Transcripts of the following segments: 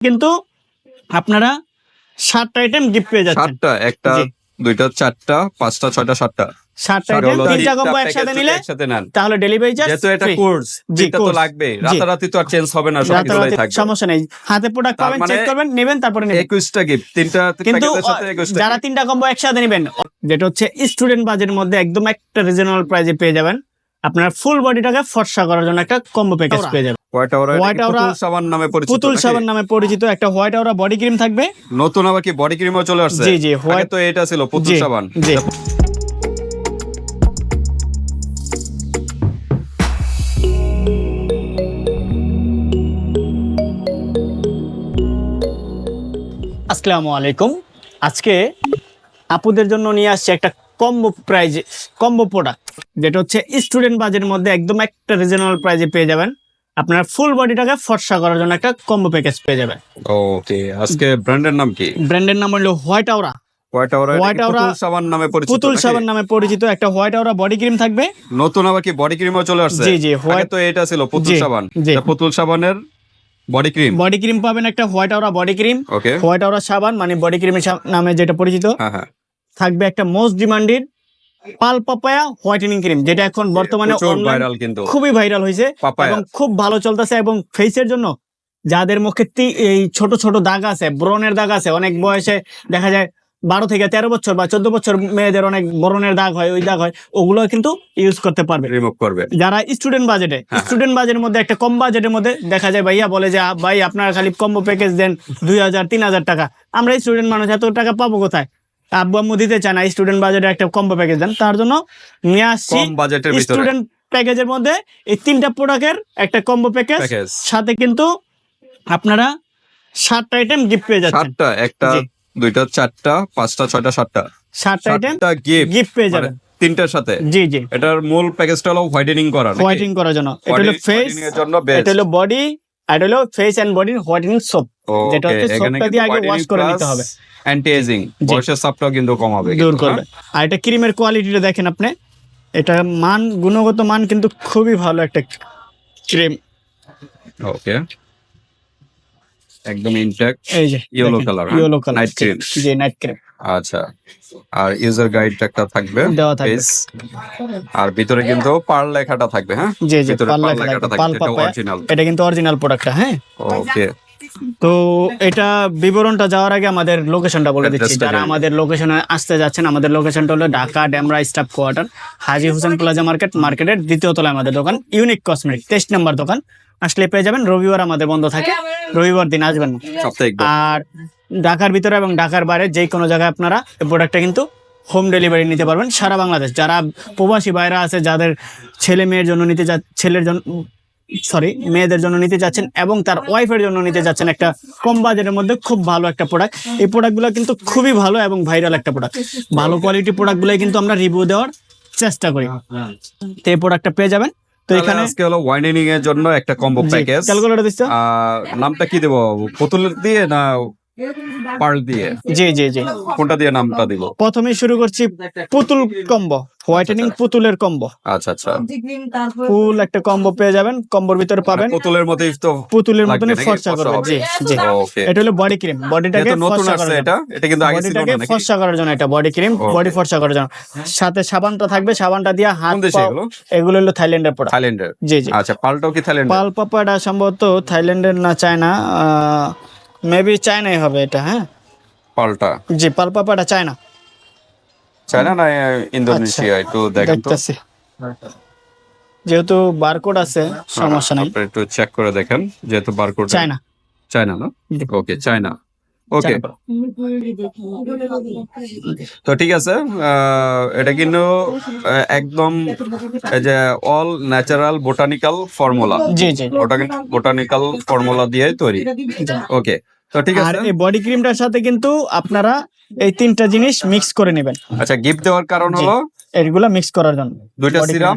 কিন্তু আপনারা সাতটা আইটেম গিফট পেয়ে যাচ্ছেন। সাতটা একটা দুইটা চারটা পাঁচটা ছয়টা সাতটা। সাতটা আইটেম তিনটা কম্বো একসাথে নিলে একসাথে নেন। তাহলে ডেলিভারি চার্জ যেহেতু এটা কোর্স যেটা তো লাগবে। রাতারাতি তো আর চেঞ্জ হবে না থাকবে। সমস্যা নেই। হাতে প্রোডাক্ট পাবেন মানে চেক করবেন নেবেন তারপরে নেবেন। গিফট তিনটা কিন্তু যারা তিনটা কম্বো একসাথে নেবেন যেটা হচ্ছে স্টুডেন্ট বাজেটের মধ্যে একদম একটা রিজনেবল প্রাইসে পেয়ে যাবেন। আপনার ফুল বডিটাকে ফর্সা করার জন্য একটা কম্বো প্যাকেজ পেয়ে যাবেন। হোয়াইট আওরা সাবান নামে পরিচিত পুতুল সাবান নামে পরিচিত একটা হোয়াইট আওরা বডি ক্রিম থাকবে। নতুন আবার কি বডি ক্রিমও চলে আসছে? জি, জি, আগে তো এটা ছিল পুতুল সাবান। জি। আসসালামু আলাইকুম। আজকে আপুদের জন্য নিয়ে আসছে একটা কম্বো প্রাইজ কম্বো প্রোডাক্ট যেটা হচ্ছে স্টুডেন্ট বাজেটের মধ্যে একদম একটা রিজনেবল প্রাইজে পেয়ে যাবেন। আপনার ফুল বডিটাকে ফর্সা করার জন্য একটা কম্বো প্যাকেজ পেয়ে যাবেন। ওকে আজকে ব্র্যান্ডের নাম কি? ব্র্যান্ডের নাম হলো white aura white aura aura- পুতুল সাবান নামে পরিচিত পুতুল সাবান নামে পরিচিত একটা হোয়াইট আওরা বডি ক্রিম থাকবে। নতুন আবার কি বডি ক্রিমও চলে আসছে? জি, জি, white- তো এটা ছিল পুতুল সাবান। এটা পুতুল সাবানের বডি ক্রিম বডি ক্রিম পাবেন একটা white aura body cream okay white aura সাবান মানে বডি ক্রিমের নামে যেটা পরিচিত। হ্যাঁ হ্যাঁ। থাকবে একটা মোস্ট ডিমান্ডেড পাল পাপায়া হোয়াইটেনিং ক্রিম যেটা এখন বর্তমানে ভাইরাল কিন্তু। খুবই ভাইরাল হয়েছে এবং খুব ভালো চলতেছে এবং ফেসের জন্য যাদের মুখে এই ছোট ছোট দাগ আছে ব্রণের দাগ আছে অনেক বয়সে দেখা যায় বারো থেকে তেরো বছর বা চোদ্দ বছর মেয়েদের অনেক ব্রণের দাগ হয় ওই দাগ হয় ওগুলো কিন্তু ইউজ করতে পারবে। রিমুভ করবে। যারা স্টুডেন্ট বাজেটে। স্টুডেন্ট বাজেটের মধ্যে একটা কম বাজেটের মধ্যে দেখা যায় ভাইয়া বলে যে ভাই আপনারা খালি কম্বো প্যাকেজ দেন দুই হাজার তিন হাজার টাকা। আমরা স্টুডেন্ট মানুষ এত টাকা পাবো কোথায়? আব্বু আম্মু দিতে চায় না স্টুডেন্ট বাজেটে একটা কম্বো প্যাকেজ দেন। তার জন্য নিয়ে আসছি বাজেটের স্টুডেন্ট প্যাকেজের মধ্যে এই তিনটা প্রোডাক্টের একটা কম্বো প্যাকেজ সাথে কিন্তু আপনারা সাতটা আইটেম গিফট পেয়ে যাচ্ছেন। সাতটা একটা দুইটা চারটা পাঁচটা ছয়টা সাতটা। সাতটা আইটেম গিফট গিফট পেয়ে যাবেন। তিনটার সাথে। জি জি। এটার মূল প্যাকেজটা হলো হোয়াইটেনিং করা নাকি? হোয়াইটিং করার জন্য। এটা হলো ফেস এর জন্য এটা হলো বডি আর হলো face and body whitening soap যেটা হচ্ছে সোপটা দিয়ে আগে ওয়াশ করে নিতে হবে। অ্যান্টি এজিং বয়সের কিন্তু কমাবে দূর করবে। আর এটা ক্রিমের কোয়ালিটিটা দেখেন আপনি। এটা মান গুণগত মান কিন্তু খুবই ভালো একটা ক্রিম। হ্যাঁ? ওকে একদম ইনটেক্ট এই যে ইয়েলো হ্যাঁ? ইয়েলো কালার নাইট ক্রিম জি নাইট ক্রিম আচ্ছা আর ইউজার গাইড একটা থাকবে দেওয়া থাকবে। আর ভিতরে কিন্তু পার লেখাটা থাকবে হ্যাঁ? জি জি লেখা লেখাটা থাকবে, থাকবে এটা অরিজিনাল এটা কিন্তু অরিজিনাল প্রোডাক্টটা হ্যাঁ? ওকে তো এটা বিবরণটা যাওয়ার আগে আমাদের লোকেশনটা বলে দিচ্ছি। যারা আমাদের লোকেশনে আসতে যাচ্ছেন আমাদের লোকেশনটা হলো Dhaka Demra staff quarter Haji Hossain plaza market মার্কেটের দ্বিতীয় তলায় আমাদের দোকান ইউনিক কসমেটিক তেইশ নাম্বার দোকান। আসলে পেয়ে যাবেন রবিবার আমাদের বন্ধ থাকে রবিবার দিন আসবেন। আর ঢাকার ভিতরে এবং ঢাকার বাইরে যে কোনো জায়গায় আপনারা এই প্রোডাক্টটা কিন্তু হোম ডেলিভারি নিতে পারবেন। সারা বাংলাদেশ যারা প্রবাসী বাইরে আছে যাদের ছেলে মেয়ের জন্য নিতে যা ছেলের জন্য সরি মেয়েদের জন্য নিতে যাচ্ছেন এবং তার ওয়াইফের জন্য নিতে যাচ্ছেন একটা কম বাজারের মধ্যে খুব ভালো একটা প্রোডাক্ট এই প্রোডাক্টগুলো কিন্তু খুবই ভালো এবং ভাইরাল একটা প্রোডাক্ট ভালো কোয়ালিটি প্রোডাক্টগুলোই কিন্তু আমরা রিভিউ দেওয়ার চেষ্টা করি। তো এই প্রোডাক্টটা পেয়ে যাবেন। তো এখানে আজকে হলো ওয়াইনিং এর জন্য একটা কম্বো প্যাকেজ ক্যালকুলেটর দিচ্ছ? নামটা কি দেবো? পুতুল দিয়ে না পার্ল দিয়ে। জি জি জি। কোনটা দিয়ে নামটা দিব প্রথমে শুরু করছি পুতুল কম্বো হোয়াইটেনিং পুতুলের কম্বো। আচ্ছা আচ্ছা। ফুল একটা কম্বো পেয়ে যাবেন কম্বোর ভিতরে পাবেন। পুতুলের মতোই তো পুতুলের মতনই ফর্সা ফর্সা জি জি। এটা হলো বডি ক্রিম। বডিটাকে নতুন আসছে করার এটা? এটা কিন্তু আগে ছিল না ফর্সা করার জন্য এটা বডি ক্রিম। বডি ফর্সা করার জন্য। সাথে সাবানটা থাকবে সাবানটা দিয়ে হাত এগুলো? এগুলো হলো থাইল্যান্ডের প্রোডাক্ট থাইল্যান্ডের। জি জি। আচ্ছা পাল্টাও কি থাইল্যান্ড পাল পাপাটা সম্ভবত থাইল্যান্ডের না চায়না মেবি চায়নাই হবে এটা হ্যাঁ? পাল্টা। জি পাল পাপাটা চায়না চায়না না ইন্দোনেশিয়া একটু দেখেন তো। যেহেতু বারকোড আছে সমস্যা নাই। আপনি একটু চেক করে দেখেন যেহেতু বারকোড চায়না চায়না না? ওকে চায়না ওকে তো ঠিক আছে এটা কিন্তু একদম যে অল ন্যাচারাল বোটানিক্যাল ফর্মুলা জি জি। বোটানিক্যাল ফর্মুলা দিয়ে তৈরি। ওকে তো ঠিক আর আছে। এই বডি ক্রিমটার সাথে কিন্তু আপনারা এই তিনটা জিনিস মিক্স করে নেবেন। আচ্ছা গিফট দেওয়ার কারণ। হলো? এগুলা মিক্স করার জন্য। দুইটা সিরাম।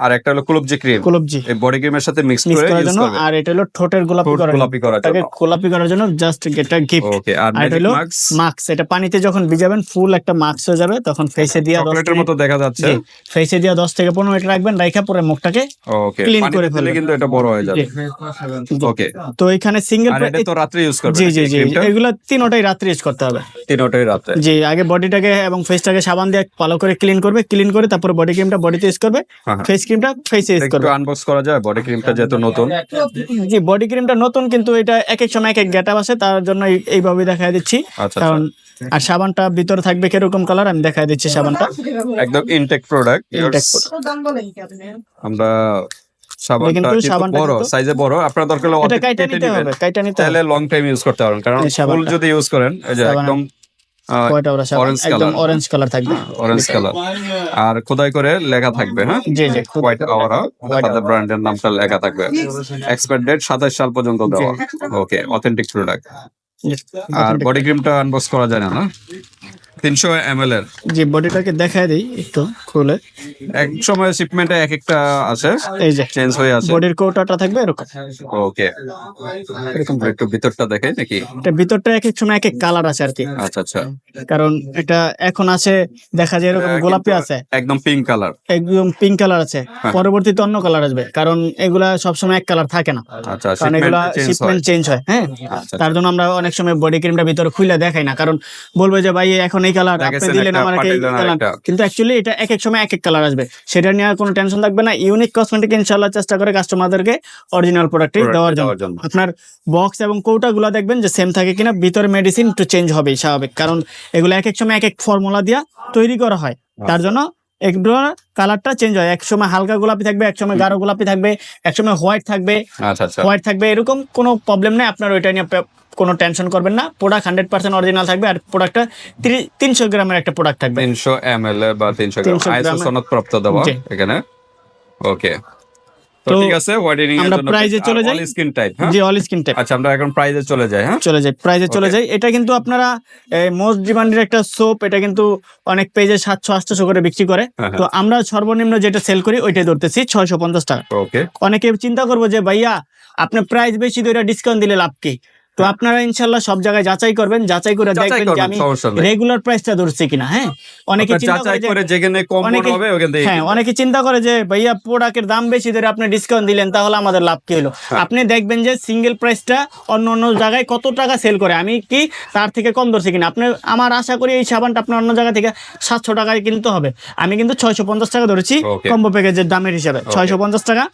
আর একটা হলো কুলুবজি ক্রিম। কুলবজি এই বডি ক্রিমের সাথে মিক্স করে করার জন্য আর এটা হলো ঠোঁটের গোলাপি করার গোলাপি করার জন্য। গোলাপি করার জন্য জাস্ট এটা গিফট ওকে আর এটা ম্যাজিক হলো মাস্ক মাস্ক এটা পানিতে যখন ভিজাবেন ফুল একটা মাস্ক হয়ে যাবে তখন ফেসে দিয়া চকলেটের মতো দেখা যাচ্ছে। ফেসে দিয়া দশ থেকে পনেরো মিনিট রাখবেন রাইখা পরে মুখটাকে ওকে পানিতে করে কিন্তু এটা বড় হয়ে যাবে। ওকে তো এখানে সিঙ্গেল আর এটা তো রাত্রে ইউজ করবে জি জি জি। এগুলো তিনোটাই রাত্রে ইউজ করতে হবে। তিনটাই রাতে জি আগে বডিটাকে এবং ফেসটাকে সাবান দিয়ে ভালো করে ক্লিন করবে। ক্লিন করে তারপরে বডি ক্রিমটা বডিতে ইউজ করবে। হ্যাঁ, হ্যাঁ। ফেস ক্রিমটা ফেসে ইউজ করবে। আনবক্স করা যায় বডি ক্রিমটা যেহেতু নতুন। জি বডি ক্রিমটা নতুন কিন্তু এটা এক এক সময় এক এক গেটআপ আছে তার জন্য এইভাবে দেখা দিচ্ছি। আচ্ছা কারণ আর সাবানটা ভিতরে থাকবে কীরকম কালার আমি দেখা দিচ্ছি সাবানটা। একদম ইনটেক প্রোডাক্ট আমরা সাবানটা বড় সাইজে বড় আপনার দরকার হলে এটা কাইটা নিতে হবে কাইটা নিতে তাহলে লং টাইম ইউজ করতে পারবেন কারণ ফুল যদি ইউজ করেন এই যে একদম কয়টা ওরা একদম অরেঞ্জ কালার থাকবে। অরেঞ্জ কালার আর খোদাই করে লেখা থাকবে হ্যাঁ? জি জি হোয়াইট আওয়ারা তাদের ব্র্যান্ডের নামটা লেখা থাকবে। এক্সপায়ার ডেট সাতাশ সাল পর্যন্ত দেওয়া। ওকে অথেন্টিক প্রোডাক্ট আর বডি ক্রিমটা আনবক্স করা যায় না না? তিনশো এম এল এর জি বডিটাকে দেখায় দিই একটু খুলে। এক সময় শিপমেন্টে এক একটা আছে এই যে চেঞ্জ হয়ে আছে। বডির কৌটাটা থাকবে এরকম। ওকে এরকম একটু ভিতরটা দেখে নাকি? এটা ভিতরটা এক এক সময় এক এক কালার আছে আর কি। আচ্ছা আচ্ছা। কারণ এটা এখন আছে দেখা যায় এরকম গোলাপি আছে। একদম পিঙ্ক কালার একদম পিঙ্ক কালার আছে। হ্যাঁ। পরবর্তীতে অন্য কালার আসবে কারণ এগুলা সবসময় এক কালার থাকে না। আচ্ছা কারণ এগুলা শিপমেন্ট চেঞ্জ হয় হয় হ্যাঁ। আচ্ছা তার জন্য আমরা অনেক সময় বডি ক্রিমটা ভিতরে খুলে দেখাই না কারণ বলবে যে ভাই এখন এই কালার আপনি দিলেন আমার এই কালার কিন্তু অ্যাকচুয়ালি এটা এক এক সময় এক এক কালার আসবে। সেটা নিয়ে আর কোনো টেনশন থাকবে না। ইউনিক কসমেটিক চেষ্টা করে কাস্টমারদেরকে অরিজিনাল প্রোডাক্টই দেওয়ার জন্য। আপনার বক্স এবং কৌটাগুলো দেখবেন যে সেম থাকে কিনা ভিতরে মেডিসিন একটু চেঞ্জ হবে স্বাভাবিক। কারণ এগুলো এক এক সময় এক এক ফর্মুলা দিয়া তৈরি করা হয়। তার জন্য একটু কালারটা চেঞ্জ হয়। এক সময় হালকা গোলাপি থাকবে এক সময় গাঢ় গোলাপি থাকবে এক সময় হোয়াইট থাকবে। আচ্ছা আচ্ছা। হোয়াইট থাকবে এরকম কোনো প্রবলেম নেই। আপনার ওইটা নিয়ে কোনো টেনশন করবেন না। প্রোডাক্ট হান্ড্রেড পার্সেন্ট অরিজিনাল থাকবে আর প্রোডাক্টটা তিনশো গ্রামের একটা প্রোডাক্ট থাকবে। তিনশো এম এল বা তিনশো গ্রাম। 300 আইএসও গ্রামের- সনদ প্রাপ্ত দেওয়া এখানে। ওকে তো তো ঠিক আছে ওয়াইডেনিং আমরা জন্য চলে যাই। স্কিন টাইপ হ্যাঁ? জি অল স্কিন টাইপ আচ্ছা আমরা এখন প্রাইজে চলে যাই হ্যাঁ? চলে যায় প্রাইজে চলে Okay. এটা কিন্তু আপনারা মোস্ট একটা সোপ এটা কিন্তু অনেক পেজে সাতশো আটশো করে বিক্রি করে। হ্যাঁ, তো আমরা সর্বনিম্ন যেটা সেল করি ওইটাই ধরতেছি ছয়শো পঞ্চাশ টাকা। ওকে অনেকে চিন্তা করব যে ভাইয়া আপনি প্রাইস বেশি ধরে ডিসকাউন্ট দিলে লাভ কি? তো আপনারা ইনশাল্লাহ সব জায়গায় যাচাই করবেন যাচাই করে দেখবেন যে আমি রেগুলার প্রাইসটা ধরছি কিনা হ্যাঁ? অনেকে চিন্তা করে যে যেখানে কম হবে ওখান হ্যাঁ অনেকে চিন্তা করে যে ভাইয়া প্রোডাক্টের দাম বেশি ধরে আপনি ডিসকাউন্ট দিলেন তাহলে আমাদের লাভ কি হলো? হ্যাঁ। আপনি দেখবেন যে সিঙ্গেল প্রাইসটা অন্য অন্য জায়গায় কত টাকা সেল করে। আমি কি তার থেকে কম ধরছি কিনা? আপনি আমার আশা করি এই সাবানটা আপনার অন্য জায়গা থেকে সাতশো টাকায় কিনতে হবে। আমি কিন্তু ছয়শো পঞ্চাশ টাকা ধরেছি. কম্বো প্যাকেজের দামের হিসাবে। ছয়শো পঞ্চাশ টাকা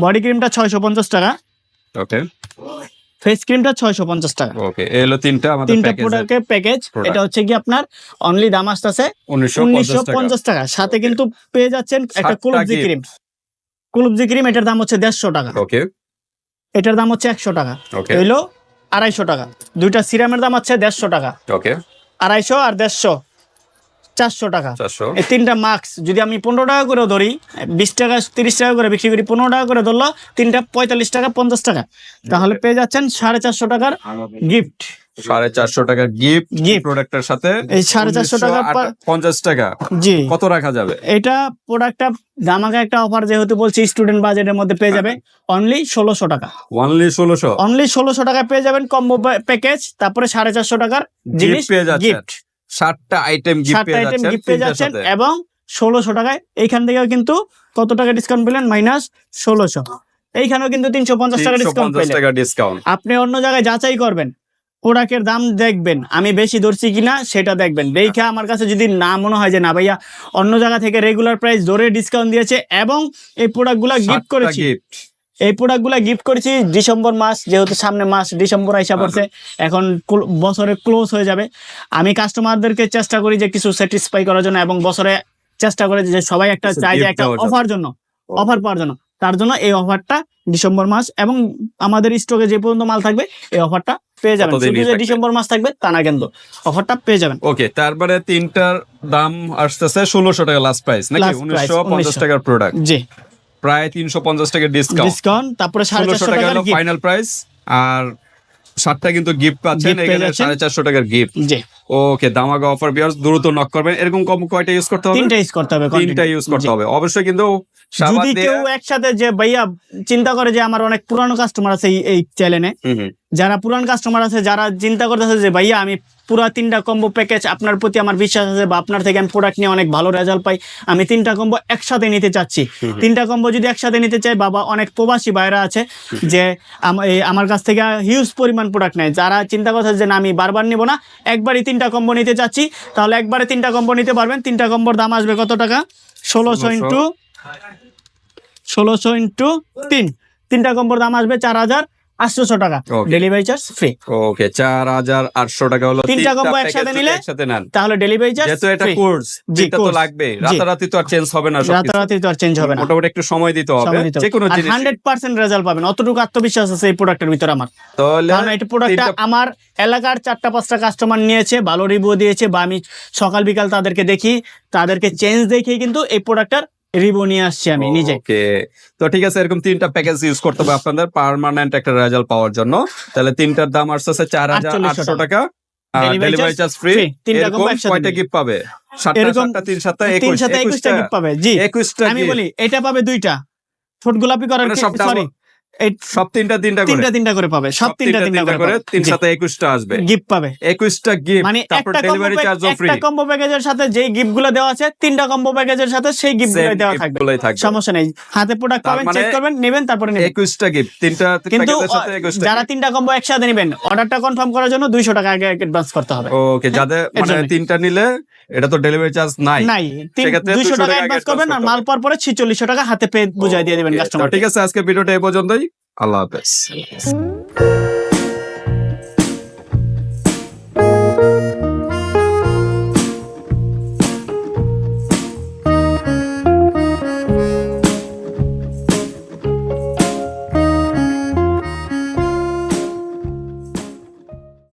বডি ক্রিমটা ছয়শো পঞ্চাশ টাকা। ওকে ফেস ক্রিমটা ছয়শো পঞ্চাশ টাকা। ওকে এই হলো তিনটা আমাদের তিনটা প্রোডাক্টের প্যাকেজ এটা হচ্ছে কি আপনার অনলি দাম আসতেছে উনিশশো টাকা। পঞ্চাশ টাকা। সাথে কিন্তু পেয়ে যাচ্ছেন একটা gift। ক্রিম কুলুবজি ক্রিম এটার দাম হচ্ছে দেড়শো টাকা। ওকে এটার দাম হচ্ছে একশো টাকা। ওকে হইল আড়াইশো টাকা। দুইটা সিরামের দাম হচ্ছে দেড়শো টাকা। ওকে আড়াইশো আর দেড়শো। চারশো টাকা। এই তিনটা মাস্ক যদি আমি পনেরো টাকা করে ধরি বিশ টাকা তিরিশ টাকা করে বিক্রি করি পনেরো টাকা করে ধরলো তিনটা পঁয়তাল্লিশ টাকা পঞ্চাশ টাকা। তাহলে পেয়ে যাচ্ছেন সাড়ে চারশো টাকার গিফট সাড়ে চারশো টাকা গিফট Gift। প্রোডাক্টের সাথে এই সাড়ে চারশো টাকা পঞ্চাশ টাকা। জি। কত রাখা যাবে? এটা প্রোডাক্টটা দামাকা একটা অফার যেহেতু বলছি স্টুডেন্ট বাজেটের মধ্যে পেয়ে যাবে। অনলি ষোলোশো টাকা। ওয়ানলি ষোলোশো? অনলি ষোলোশো টাকায় পেয়ে যাবেন কম্বো প্যাকেজ তারপরে সাড়ে চারশো টাকার জিনিস পেয়ে যাচ্ছেন। গিফট ষাটটা আইটেম গিফট সাতটা আইটেম গিফট পেয়ে যাচ্ছেন এবং ষোলোশো টাকায়। এইখান থেকেও কিন্তু কত টাকা ডিসকাউন্ট পেলেন? মাইনাস ষোলোশো। এইখানেও কিন্তু তিনশো পঞ্চাশ টাকা ডিসকাউন্ট টাকা ডিসকাউন্ট আপনি অন্য জায়গায় যাচাই করবেন। প্রোডাক্টের দাম দেখবেন। আমি বেশি ধরছি কিনা সেটা দেখবেন। দেখে আমার কাছে যদি না মনে হয় যে না ভাইয়া অন্য জায়গা থেকে রেগুলার প্রাইস ধরে ডিসকাউন্ট দিয়েছে এবং এই প্রোডাক্টগুলো গিফট করেছি। এই প্রোডাক্টগুলো গিফট করেছি ডিসেম্বর মাস যেহেতু সামনে মাস ডিসেম্বর আইসা পড়ছে এখন বছরে ক্লোজ হয়ে যাবে। আমি কাস্টমারদেরকে চেষ্টা করি যে কিছু স্যাটিসফাই করার জন্য এবং বছরে চেষ্টা করে যে সবাই একটা চাই যে একটা অফার জন্য। অফার পাওয়ার জন্য। তার জন্য এই অফারটা ডিসেম্বর মাস এবং আমাদের স্টকে যে পর্যন্ত মাল থাকবে এই অফারটা পেয়ে যাবেন। শুধু ডিসেম্বর মাস থাকবে তা না কিন্তু। অফারটা পেয়ে যাবেন। ওকে তারপরে তিনটার দাম আসতেছে ষোলোশো টাকা লাস্ট প্রাইস নাকি উনিশশো পঞ্চাশ টাকার প্রোডাক্ট জি। প্রায় তিনশো পঞ্চাশ টাকা ডিসকাউন্ট ডিসকাউন্ট তারপরে ষোলোশো টাকা হলো ফাইনাল প্রাইস আর সাতটা কিন্তু গিফট পাচ্ছেন এখানে সাড়ে চারশো টাকার গিফট ওকে দামাগা অফার বিয়ার্স দ্রুত নক করবেন। এরকম কম কয়টা ইউজ করতে হবে? তিনটা ইউজ করতে হবে তিনটা ইউজ করতে হবে। অবশ্যই কিন্তু যদি কেউ একসাথে যে ভাইয়া চিন্তা করে যে আমার অনেক পুরানো কাস্টমার আছে এই- এই চ্যানেলে। যারা পুরান কাস্টমার আছে যারা চিন্তা করতেছে যে ভাইয়া আমি পুরা তিনটা কম্বো প্যাকেজ আপনার প্রতি আমার বিশ্বাস আছে বা আপনার থেকে আমি প্রোডাক্ট নিয়ে অনেক ভালো রেজাল্ট পাই। আমি তিনটা কম্বো একসাথে নিতে চাচ্ছি। তিনটা কম্বো যদি একসাথে নিতে চাই বাবা অনেক প্রবাসী বাইরা আছে যে আমার কাছ থেকে হিউজ পরিমাণ প্রোডাক্ট নেয়। যারা চিন্তা করছে যে না আমি বারবার নিব না একবারই তিনটা কম্বো নিতে চাচ্ছি। তাহলে একবারে তিনটা কম্বো নিতে পারবেন। তিনটা কম্বোর দাম আসবে কত টাকা? ষোলোশো ইন্টু ষোলোশো ইন্টু তিন। তিনটা কম্বোর দাম আসবে চার হাজার আটশোশো টাকা। ডেলিভারি চার্জ ফ্রি ওকে চার হাজার আটশো টাকা হলো তিনটা package একসাথে নিলে একসাথে নেন। তাহলে ডেলিভারি চার্জ যেহেতু এটা কোর্স যেটা তো লাগবে রাতারাতি তো আর চেঞ্জ হবে না রাতারাতি তো আর চেঞ্জ হবে না। মোটামুটি একটু সময় দিতে হবে। যে কোনো জিনিস। হান্ড্রেড পার্সেন্ট রেজাল্ট পাবেন। অতটুকু আত্মবিশ্বাস আছে এই প্রোডাক্টের ভিতরে আমার। তাহলে কারণ এই প্রোডাক্টটা আমার এলাকার চারটা পাঁচটা কাস্টমার নিয়েছে ভালো রিভিউ দিয়েছে বা আমি সকাল বিকাল তাদেরকে দেখি তাদেরকে চেঞ্জ দেখেই কিন্তু এই প্রোডাক্টটার রিভিউ নিয়ে আসছি আমি নিজে। ওকে। তো ঠিক আছে এরকম তিনটা প্যাকেজ ইউজ করতে হবে আপনাদের পার্মানেন্ট একটা রেজাল্ট পাওয়ার জন্য। তাহলে তিনটার দাম আসছে চার হাজার আটশো টাকা। ডেলিভারি চার্জ ফ্রি তিনটা কয়টা গিফট পাবে? সাতটা এরকম সাতটা তিন সাতটা তিন সাথে একুশটা গিফট পাবে জি। একুশটা আমি বলি এটা পাবে দুইটা। ছোট গোলাপি করার মানে সরি সব তিনটা তিনটা তিনটা তিনটা করে পাবে সব তিনটা তিনটা করে তিন সাথে একুশটা আসবে। গিফট পাবে। একুশটা গিফট মানে তারপর ডেলিভারি চার্জও ফ্রি একটা কম্বো প্যাকেজের সাথে যেই গিফটগুলো দেওয়া আছে তিনটা কম্বো প্যাকেজের সাথে সেই গিফটগুলো দেওয়া থাকবে। সমস্যা নেই। হাতে প্রোডাক্ট পাবেন মানে চেক করবেন নেবেন তারপরে নেবেন। একুশটা গিফট তিনটা কিন্তু যারা তিনটা কম্বো একসাথে নেবেন অর্ডারটা কনফার্ম করার জন্য দুইশো টাকা আগে অ্যাডভান্স করতে হবে। ওকে যাদের মানে তিনটা নিলে এটা তো ডেলিভারি চার্জ নাই। নাই। দুইশো 200 টাকা টাকা অ্যাডভান্স করবেন আর মাল পাওয়ার পরে ছিচল্লিশশো টাকা হাতে পেয়ে বুঝাই দিয়ে দিবেন কাস্টমার ঠিক আছে আজকে ভিডিওটা এই পর্যন্তই। আল্লাহ হাফেজ